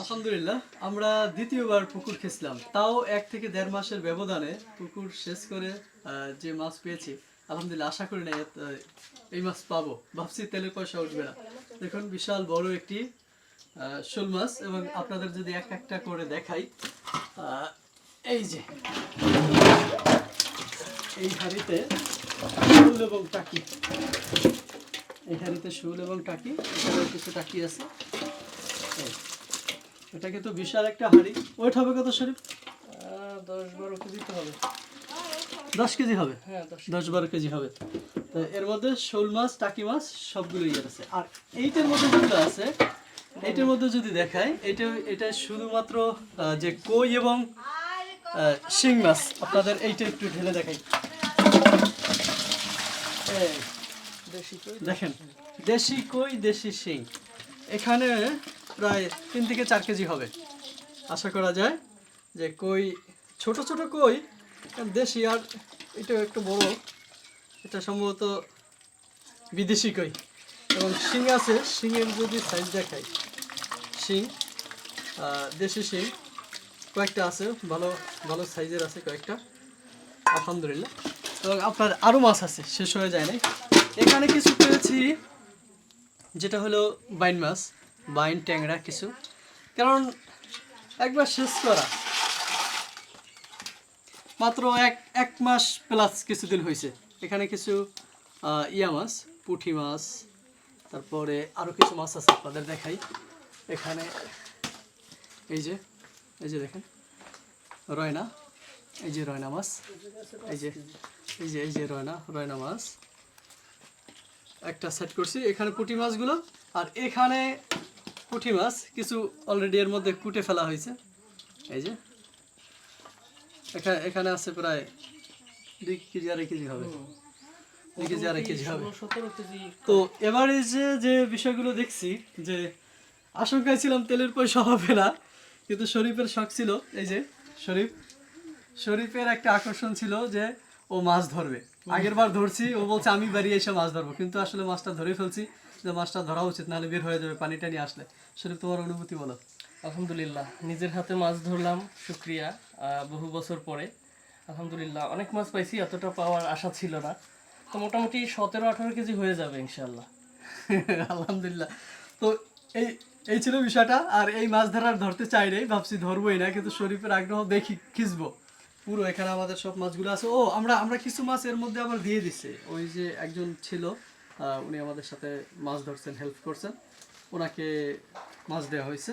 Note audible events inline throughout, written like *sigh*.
আলহামদুলিল্লাহ, আমরা দ্বিতীয়বার পুকুর খেয়েছিলাম। তাও এক থেকে দেড় মাসের ব্যবধানে পুকুর শেষ করে যে মাছ পেয়েছি, আলহামদুলিল্লাহ আশা করি না এই মাছ পাবো। ভাবছি তেলের পয়সা উঠবে না। দেখুন, বিশাল বড় একটি শোল মাছ এবং আপনাদের যদি এক একটা করে দেখাই এই যে, এই হাড়িতে শোল এবং টাকি। এই হাড়িতে শোল এবং টাকি এখানে কিছু টাকি আছে। এই। এটা কিন্তু বিশাল একটা হাড়ি। ওয়েট হবে কত শরীফ? দশ বারো কেজি তো হবে। দশ কেজি হবে? হ্যাঁ দশ বারো কেজি হবে। তো এর মধ্যে শোল মাছ টাকি মাছ সবগুলোই আছে। আর এইটার মধ্যে যেটা আছে এইটার মধ্যে যদি দেখাই এটা এটা শুধুমাত্র যে কই এবং শিং মাছ। আপনাদের এইটা একটু ঢেলে দেখাই। এই, দেশি কই? দেখেন। দেশি কই দেশি শিং। এখানে প্রায় তিন থেকে চার কেজি হবে। আশা করা যায় যে কই, ছোট ছোট কই, দেশি আর এটা একটু বড়। এটা সম্ভবত বিদেশি কই। এবং শিং আছে, শিংয়ের যদি সাইজ দেখাই, শিং দেশি শিং, কয়েকটা আছে, ভালো ভালো সাইজের আছে কয়েকটা, আলহামদুলিল্লাহ। এবং আপনার আরও মাছ আছে, শেষ হয়ে যায় নাই। এখানে কিছু পেয়েছি, যেটা হলো বাইন মাছ। বাইন, ট্যাংরা কিছু। কারণ একবার শেষ করা। মাত্র এক এক মাস প্লাস কিছুদিন হয়েছে। এখানে কিছু ইয়া মাছ পুঁটি মাছ, তারপরে আরও কিছু মাছ আছে আপনাদের দেখাই। এখানে এই যে এই যে দেখেন, রয়না, এই যে রয়না মাছ, এই যে এই যে এই যে রয়না রয়না মাছ। একটা সেট করছি। এখানে পুঁটি মাছগুলো, আর এখানে পুঁটি মাছ কিছু অলরেডি এর মধ্যে কুটে ফেলা হয়েছে। এই যে। এখানে এখানে আছে প্রায় দুই কেজি আড়াই কেজি হবে। দুই কেজি আড়াই কেজি হবে। তো এবারে যে যে বিষয়গুলো দেখছি যে আশঙ্কায় ছিলাম তেলের পয়সা হবে না কিন্তু শরীফের শখ ছিল এই যে শরীফ। শরীফের একটা আকর্ষণ ছিল যে ও মাছ ধরবে। আগের বার ধরছি ও বলছে আমি বাড়ি এসে মাছ ধরবো। কিন্তু আসলে মাছটা ধরে ফেলছি। যে মাছটা ধরা উচিত নাহলে বের হয়ে যাবে পানি টানি আসলে। শরীফ তোমার অনুভূতি বলো। আলহামদুলিল্লাহ নিজের হাতে মাছ ধরলাম শুক্রিয়া বহু বছর পরে। আলহামদুলিল্লাহ অনেক মাছ পাইছি এতটা পাওয়ার আশা ছিল না। তো মোটামুটি সতেরো আঠারো কেজি হয়ে যাবে ইনশাল্লাহ *laughs* আলহামদুলিল্লাহ। তো এই এই ছিল বিষয়টা আর এই মাছ ধরার ধরতে চাই নাই ভাবছি ধরবোই না কিন্তু শরীফের আগ্রহ দেখি খিচবো পুরো এখানে আমাদের সব মাছগুলো আছে। ও আমরা আমরা কিছু মাছ এর মধ্যে আবার দিয়ে দিছে। ওই যে একজন ছিল উনি আমাদের সাথে মাছ ধরছেন হেল্প করছেন। ওনাকে মাছ দেওয়া হয়েছে।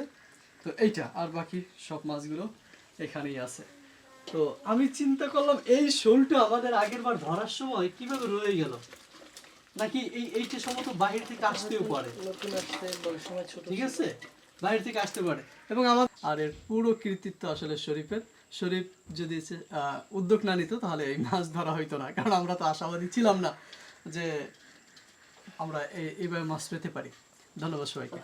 তো এইটা আর বাকি সব মাছগুলো এখানেই আছে। তো আমি চিন্তা করলাম এই শোলটা আমাদের আগের বার ধরার সময় কীভাবে রয়ে গেল? নাকি এই এইটা সম্ভবত বাহির থেকে আসতেও পারে। ঠিক আছে? বাইরে থেকে আসতে পারে। এবং আমার আর এর পুরো কৃতিত্ব আসলে শরীফের। শরীফ যদি আহ, উদ্যোগ না নিত তাহলে এই মাছ ধরা হইতো না। কারণ আমরা তো আশাবাদী ছিলাম না যে আমরা এই- এইভাবে মাছ পেতে পারি। ধন্যবাদ সবাইকে।